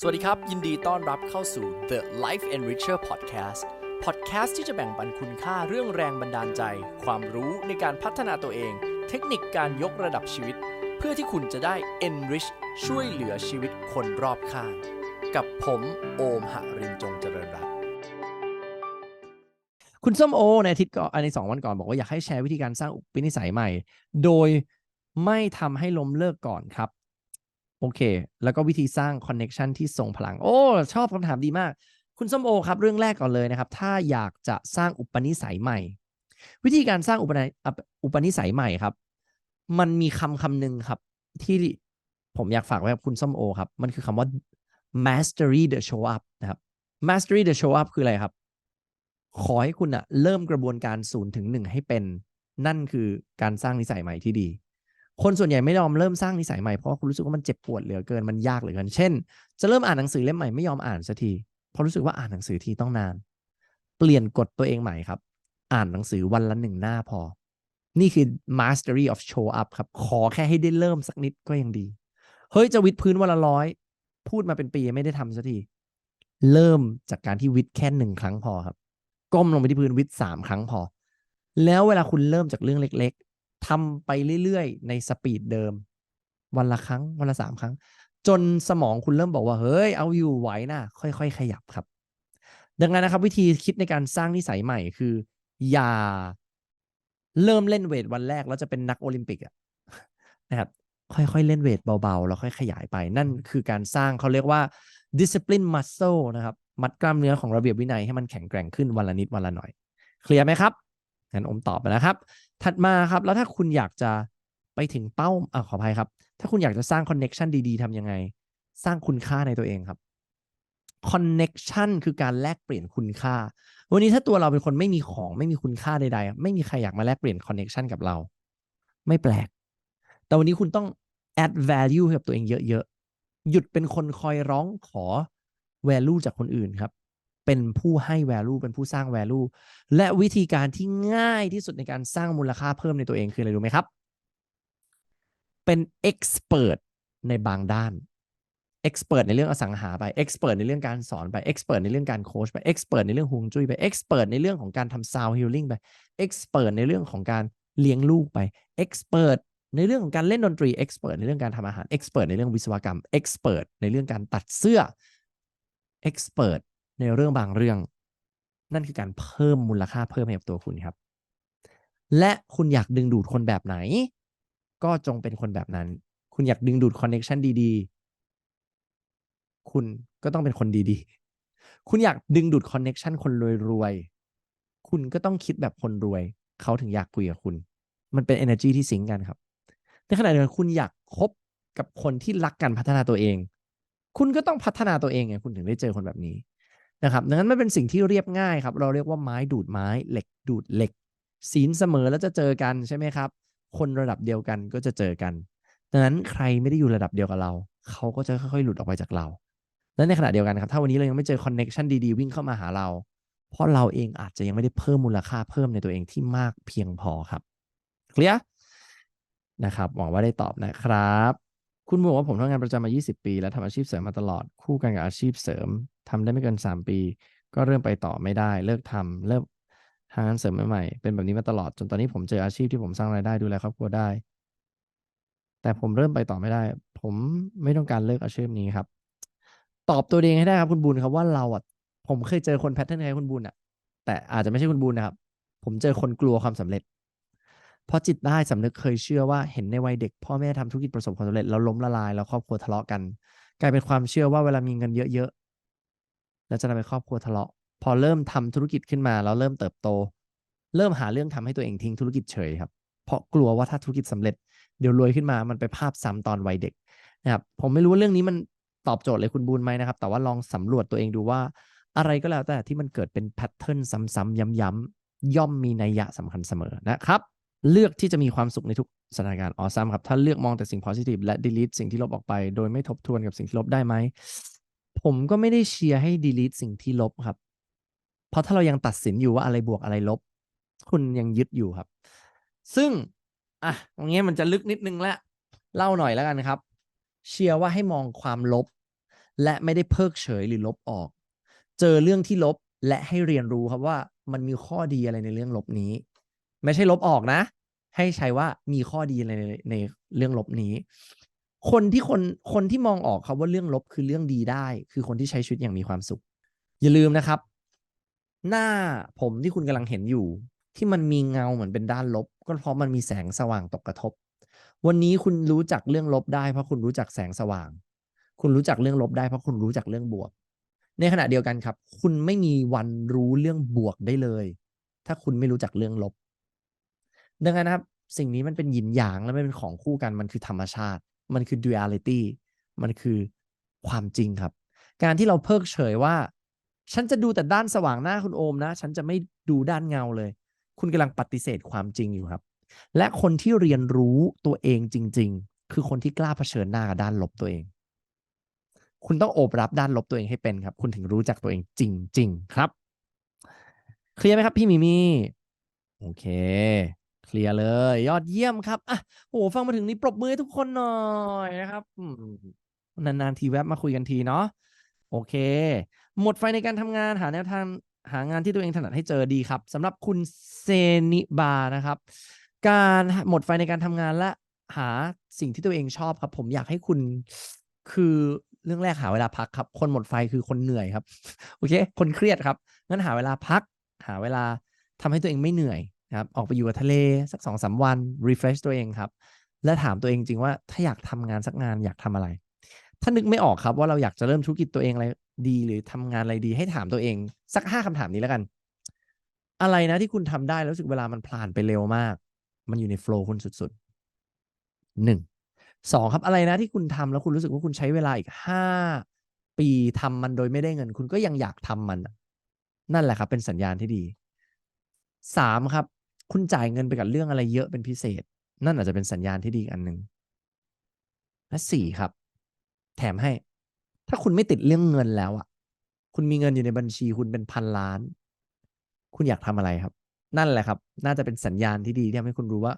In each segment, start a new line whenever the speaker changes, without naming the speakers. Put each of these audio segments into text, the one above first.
สวัสดีครับ ยินดีต้อนรับเข้าสู่ The Life Enricher Podcast Podcast ที่จะแบ่งปันคุณค่าเรื่องแรงบันดาลใจ ความรู้ในการพัฒนาตัวเอง เทคนิคการยกระดับชีวิต เพื่อที่คุณจะได้ enrich ช่วยเหลือชีวิตคนรอบข้าง กับผมโอมหรินจงเจริญรัตน์
คุณส้มโอในอาทิตย์ก่อนในสองวันก่อนบอกว่าอยากให้แชร์วิธีการสร้างอุปนิสัยใหม่ โดยไม่ทำให้ล้มเลิกก่อนครับ โอเค แล้วก็วิธีสร้างคอนเน็ชันที่ส่งพลัง โอ้ ชอบคำถามดีมาก คุณส้มโอครับ เรื่องแรกก่อนเลยนะครับ ถ้าอยากจะสร้างอุปนิสัยใหม่ วิธีการสร้างอุปนิอุปอุปนิสัยใหม่ครับ มันมีคำคำหนึ่งครับ ที่ผมอยากฝากไว้กับคุณส้มโอครับ มันคือคำว่า mastery the show up นะครับ mastery the show up คืออะไรครับ ขอให้คุณอะเริ่มกระบวนการศูนย์ถึงหนึ่งให้เป็น นั่นคือการสร้างนิสัยใหม่ที่ดี คนส่วนใหญ่ไม่ยอมเริ่มสร้างนิสัยใหม่เพราะว่าคุณรู้สึกว่ามันเจ็บปวดเหลือเกินมันยากเหลือเกิน เช่น จะเริ่มอ่านหนังสือเล่มใหม่ไม่ยอมอ่านสักทีเพราะรู้สึกว่าอ่านหนังสือทีต้องนาน เปลี่ยนกฎตัวเองใหม่ครับ อ่านหนังสือวันละหนึ่งหน้าพอ นี่คือ mastery of show up ครับ ขอแค่ให้ได้เริ่มสักนิดก็ยังดี เฮ้ยจะวิดพื้นวันละร้อยพูดมาเป็นปีไม่ได้ทำสักทีเริ่มจากการที่วิดแค่หนึ่งครั้งพอครับ ก้มลงไปที่พื้นวิดสามครั้งพอ แล้วเวลาคุณเริ่มจากเรื่องเล็ก ทำไปเรื่อยๆ ในสปีดเดิม วันละครั้ง วันละสามครั้ง จนสมองคุณเริ่มบอกว่า เฮ้ย เอาอยู่ไหวนะค่อย ๆ ขยับครับ ดังนั้นนะครับ วิธีคิดในการสร้างนิสัยใหม่คือ อย่าเริ่มเล่นเวทวันแรก แล้วจะเป็นนักโอลิมปิกอะนะครับค่อยๆ เล่นเวทเบาๆ แล้วค่อยขยายไปนั่นคือการสร้างเขาเรียกว่า discipline muscle นะครับ มัดกล้ามเนื้อของระเบียบวินัยให้มันแข็งแกร่งขึ้นวันละนิดวันละหน่อย เคลียร์ไหมครับงั้นอมตอบไปแล้วครับ ถัดมาครับ แล้วถ้าคุณอยากจะไปถึงเป้าอ่าขออภัยครับ ถ้าคุณอยากจะสร้างคอนเน็ชันดีๆทำยังไง สร้างคุณค่าในตัวเองครับคอนเน็ชันคือการแลกเปลี่ยนคุณค่า วันนี้ถ้าตัวเราเป็นคนไม่มีของไม่มีคุณค่าใดๆ ไม่มีใครอยากมาแลกเปลี่ยนคอนเน็ชันกับเรา ไม่แปลก แต่วันนี้คุณต้อง add value กับตัวเองเยอะๆ หยุดเป็นคนคอยร้องขอ value จากคนอื่นครับ เป็นผู้ให้ value เป็นผู้สร้าง value และวิธีการที่ง่ายที่สุดในการสร้างมูลค่าเพิ่มในตัวเองคืออะไรรู้ไหมครับ เป็น expert ในบางด้าน expert ในเรื่องอสังหาไป expert ในเรื่องการสอนไป expert ในเรื่องการโค้ชไป expert ในเรื่องฮวงจุ้ยไป expert ในเรื่องของการทำ sound healing ไป expert ในเรื่องของการเลี้ยงลูกไป expert ในเรื่องของการเล่นดนตรี expert ในเรื่องการทำอาหาร expert ในเรื่องวิศวกรรม expert ในเรื่องการตัดเสื้อ expert ในเรื่องบางเรื่อง นั่นคือการเพิ่มมูลค่าเพิ่มให้กับตัวคุณครับ และคุณอยากดึงดูดคนแบบไหน ก็จงเป็นคนแบบนั้น คุณอยากดึงดูดคอนเน็ชันดีๆ คุณก็ต้องเป็นคนดีๆ คุณอยากดึงดูดคอนเน็ชันคนรวยๆ คุณก็ต้องคิดแบบคนรวย เขาถึงอยากคุยกับคุณ มันเป็น energy ที่สิงกันครับ ในขณะเดียวกันคุณอยากคบกับคนที่รักกันพัฒนาตัวเอง คุณก็ต้องพัฒนาตัวเองไงคุณถึงได้เจอคนแบบนี้ นะครับดังนั้นมันเป็นสิ่งที่เรียบง่ายครับ เราเรียกว่าไม้ดูดไม้เหล็กดูดเหล็กศีลเสมอแล้วจะเจอกันใช่ไหมครับ คนระดับเดียวกันก็จะเจอกันดังนั้นใครไม่ได้อยู่ระดับเดียวกับเรา เขาก็จะค่อยๆ หลุดออกไปจากเราและในขณะเดียวกันครับ ถ้าวันนี้เรายังไม่เจอคอนเน็ชันดีๆ วิ่งเข้ามาหาเรา เพราะเราเองอาจจะยังไม่ได้เพิ่มมูลค่าเพิ่มในตัวเองที่มากเพียงพอครับเคลียร์นะครับหวังว่าได้ตอบนะครับ คุณบอกว่าผมทำงานประจำมา 20 ปี แล้วทำอาชีพเสริมมาตลอดคู่กันกับอาชีพเสริม ทำได้ไม่เกิน 3 ปี ก็เริ่มไปต่อไม่ได้ เลิกทำเริ่มทางานเสริมใหม่ๆเป็นแบบนี้มาตลอดจนตอนนี้ผมเจออาชีพที่ผมสร้างรายได้ดูแลครอบครัวได้ แต่ผมเริ่มไปต่อไม่ได้ ผมไม่ต้องการเลิกอาชีพนี้ครับ ตอบตัวเองให้ได้ครับคุณบุญครับว่าเราอะผมเคยเจอคนแพทเทิร์นคล้ายคุณบุญอะ แต่อาจจะไม่ใช่คุณบุญนะครับ ผมเจอคนกลัวความสำเร็จเพราะจิตได้สำนึกเคยเชื่อว่าเห็นในวัยเด็ก พ่อแม่ทำธุรกิจประสบความสำเร็จแล้วล้มละลายแล้วครอบครัวทะเลาะกัน กลายเป็นความเชื่อว่าเวลามีเงินเยอะ แล้วจะทำให้ครอบครัวทะเลาะ พอเริ่มทำธุรกิจขึ้นมาแล้วเริ่มเติบโต เริ่มหาเรื่องทำให้ตัวเองทิ้งธุรกิจเฉยครับ เพราะกลัวว่าถ้าธุรกิจสำเร็จเดี๋ยวรวยขึ้นมามันไปภาพซ้ำตอนวัยเด็กนะครับผมไม่รู้ว่าเรื่องนี้มันตอบโจทย์เลยคุณบูนไหมนะครับ แต่ว่าลองสำรวจตัวเองดูว่า อะไรก็แล้วแต่ที่มันเกิดเป็นแพทเทิร์นซ้ำๆย้ำๆย่อมมีนัยยะสำคัญเสมอนะครับเลือกที่จะมีความสุขในทุกสถานการณ์ออซัมครับ ถ้าเลือกมองแต่สิ่ง positive และ delete สิ่งที่ลบออกไป โดยไม่ทบทวนกับสิ่งที่ลบได้ไหม ผมก็ไม่ได้เชียร์ให้ delete สิ่งที่ลบครับ เพราะถ้าเรายังตัดสินอยู่ว่าอะไรบวกอะไรลบ คุณยังยึดอยู่ครับ ซึ่งอะตรงนี้มันจะลึกนิดนึงล้วเล่าหน่อยแล้วกันครับ เชียร์ว่าให้มองความลบ และไม่ได้เพิกเฉยหรือลบออก เจอเรื่องที่ลบและให้เรียนรู้ครับว่ามันมีข้อดีอะไรในเรื่องลบนี้ ไม่ใช่ลบออกนะ ให้ใช้ว่ามีข้อดีอะไรในในเรื่องลบนี้ คนที่คนคนที่มองออกครับว่าเรื่องลบคือเรื่องดีได้ คือคนที่ใช้ชีวิตอย่างมีความสุข อย่าลืมนะครับ หน้าผมที่คุณกำลังเห็นอยู่ ที่มันมีเงาเหมือนเป็นด้านลบ ก็เพราะมันมีแสงสว่างตกกระทบ วันนี้คุณรู้จักเรื่องลบได้เพราะคุณรู้จักแสงสว่าง คุณรู้จักเรื่องลบได้เพราะคุณรู้จักเรื่องบวก ในขณะเดียวกันครับ คุณไม่มีวันรู้เรื่องบวกได้เลย ถ้าคุณไม่รู้จักเรื่องลบ ดังนั้นนะครับ สิ่งนี้มันเป็นหยินหยางและมันเป็นของคู่กันมันคือธรรมชาติ มันคือ duality มันคือความจริงครับ การที่เราเพิกเฉยว่า ฉันจะดูแต่ด้านสว่างหน้าคุณโอมนะ ฉันจะไม่ดูด้านเงาเลย คุณกำลังปฏิเสธความจริงอยู่ครับ และคนที่เรียนรู้ตัวเองจริง ๆ คือคนที่กล้าเผชิญหน้ากับด้านลบตัวเอง คุณต้องโอบรับด้านลบตัวเองให้เป็นครับ คุณถึงรู้จักตัวเองจริง ๆ ครับ เคลียร์ไหมครับ พี่มิมี่โอเค เคลียร์เลย ยอดเยี่ยมครับอะโอ้ฟังมาถึงนี้ปรบมือให้ทุกคนหน่อยนะครับนานๆทีแวบมาคุยกันทีเนาะโอเค หมดไฟในการทำงานหาแนวทางหางานที่ตัวเองถนัดให้เจอดีครับสำหรับคุณเซนิบานะครับ การหมดไฟในการทำงานและหาสิ่งที่ตัวเองชอบครับ ผมอยากให้คุณคือเรื่องแรกหาเวลาพักครับ คนหมดไฟคือคนเหนื่อยครับ โอเค คนเครียดครับ งั้นหาเวลาพัก หาเวลาทำให้ตัวเองไม่เหนื่อย นะครับออกไปอยู่กับทะเลสักสองสามวัน refresh ตัวเองครับ และถามตัวเองจริงว่าถ้าอยากทำงานสักงานอยากทำอะไร ถ้านึกไม่ออกครับว่าเราอยากจะเริ่มธุรกิจตัวเองอะไรดีหรือทำงานอะไรดีให้ถามตัวเอง สักห้าคำถามนี้แล้วกัน อะไรนะที่คุณทำได้แล้วรู้สึกเวลามันผ่านไปเร็วมาก มันอยู่ในโฟล์คุณสุดๆหนึ่งสองครับอะไรนะที่คุณทำแล้วคุณรู้สึกว่าคุณใช้เวลาอีกห้าปีทำมันโดยไม่ได้เงิน คุณก็ยังอยากทำมัน นั่นแหละครับ เป็นสัญญาณที่ดีสามครับ คุณจ่ายเงินไปกับเรื่องอะไรเยอะเป็นพิเศษ นั่นอาจจะเป็นสัญญาณที่ดีอันหนึ่งและสี่ครับ แถมให้ ถ้าคุณไม่ติดเรื่องเงินแล้วอะคุณมีเงินอยู่ในบัญชีคุณเป็นพันล้าน คุณอยากทำอะไรครับ นั่นแหละครับ น่าจะเป็นสัญญาณที่ดีที่ทำให้คุณรู้ว่า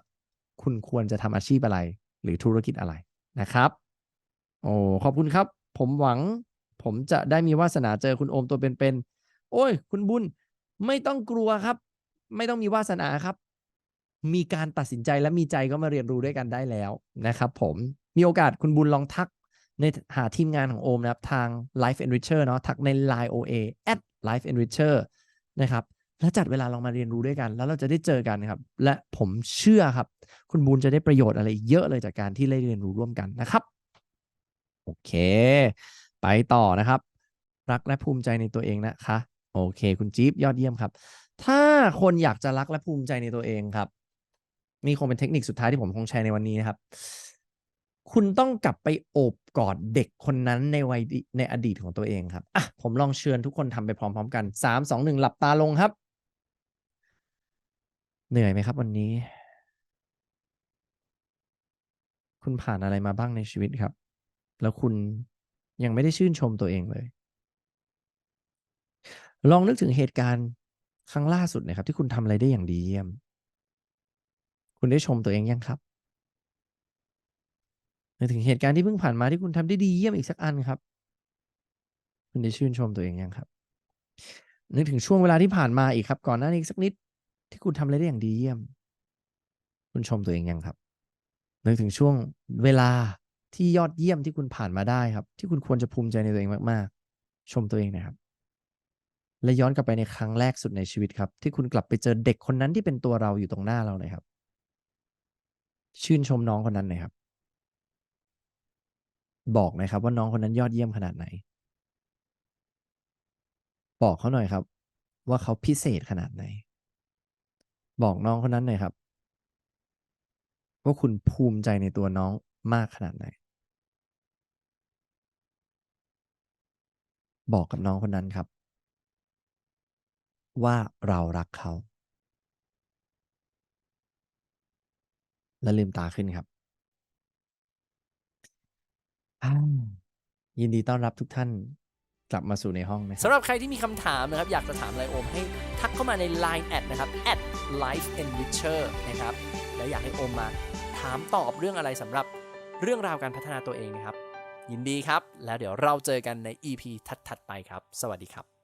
คุณควรจะทำอาชีพอะไร หรือธุรกิจอะไรนะครับ โอ้ขอบคุณครับ ผมหวัง ผมจะได้มีวาสนาเจอคุณโอมตัวเป็นๆโอ้ย คุณบุญไม่ต้องกลัวครับ ไม่ต้องมีวาสนาครับ มีการตัดสินใจและมีใจก็มาเรียนรู้ด้วยกันได้แล้วนะครับผมมีโอกาสคุณบุญลองทักในหาทีมงานของโอมนะครับ ทาง Life Enricher เนาะทักใน Line OA at Life Enricher นะครับแล้วจัดเวลาลองมาเรียนรู้ด้วยกัน แล้วเราจะได้เจอกันครับ และผมเชื่อครับ คุณบูนจะได้ประโยชน์อะไรเยอะเลยจากการที่ได้เรียนรู้ร่วมกันนะครับ โอเค ไปต่อนะครับ รักและภูมิใจในตัวเองนะคะ โอเค คุณจี๊บยอดเยี่ยมครับ ถ้าคนอยากจะรักและภูมิใจในตัวเองครับ นี่คงเป็นเทคนิคสุดท้ายที่ผมคงแชร์ในวันนี้นะครับ คุณต้องกลับไปโอบกอดเด็กคนนั้นในวัยในอดีตของตัวเองครับอะผมลองเชิญทุกคนทำไปพร้อม ๆ กันสามสองหนึ่งหลับตาลงครับ เหนื่อยไหมครับ วันนี้ คุณผ่านอะไรมาบ้างในชีวิตครับ แล้วคุณยังไม่ได้ชื่นชมตัวเองเลย ลองนึกถึงเหตุการณ์ ครั้งล่าสุดนะครับ ที่คุณทำอะไรได้อย่างดีเยี่ยม คุณได้ชมตัวเองยังครับนึกถึงเหตุการณ์ที่เพิ่งผ่านมาที่คุณทำได้ดีเยี่ยมอีกสักอันครับ คุณได้ชื่นชมตัวเองยังครับ นึกถึงช่วงเวลาที่ผ่านมาอีกครับ ก่อนหน้านี้อีกสักนิด ที่คุณทำอะไรได้อย่างดีเยี่ยม คุณชมตัวเองยังครับ นึกถึงช่วงเวลาที่ยอดเยี่ยมที่คุณผ่านมาได้ครับ ที่คุณควรจะภูมิใจในตัวเองมากๆ ชมตัวเองนะครับ และย้อนกลับไปในครั้งแรกสุดในชีวิตครับ ที่คุณกลับไปเจอเด็กคนนั้นที่เป็นตัวเราอยู่ตรงหน้าเราเลยครับ ชื่นชมน้องคนนั้นหน่อยครับ บอกหนะครับว่าน้องคนนั้นยอดเยี่ยมขนาดไหน บอกเขาหน่อยครับ ว่าเขาพิเศษขนาดไหน บอกน้องคนนั้นหน่อยครับ ว่าคุณภูมิใจในตัวน้องมากขนาดไหน บอกกับน้องคนนั้นครับ ว่าเรารักเขา และลืมตาขึ้นครับ ยินดีต้อนรับทุกท่านกลับมาสู่ในห้องนะ
สำหรับใครที่มีคำถามนะครับ อยากจะถามไรโอมให้ทักเข้ามาใน Line แอดนะครับ at life enricher นะครับ แล้วอยากให้โอมมาถามตอบเรื่องอะไรสำหรับเรื่องราวการพัฒนาตัวเองนะครับ ยินดีครับ แล้วเดี๋ยวเราเจอกันใน EP ถัดๆไปครับ สวัสดีครับ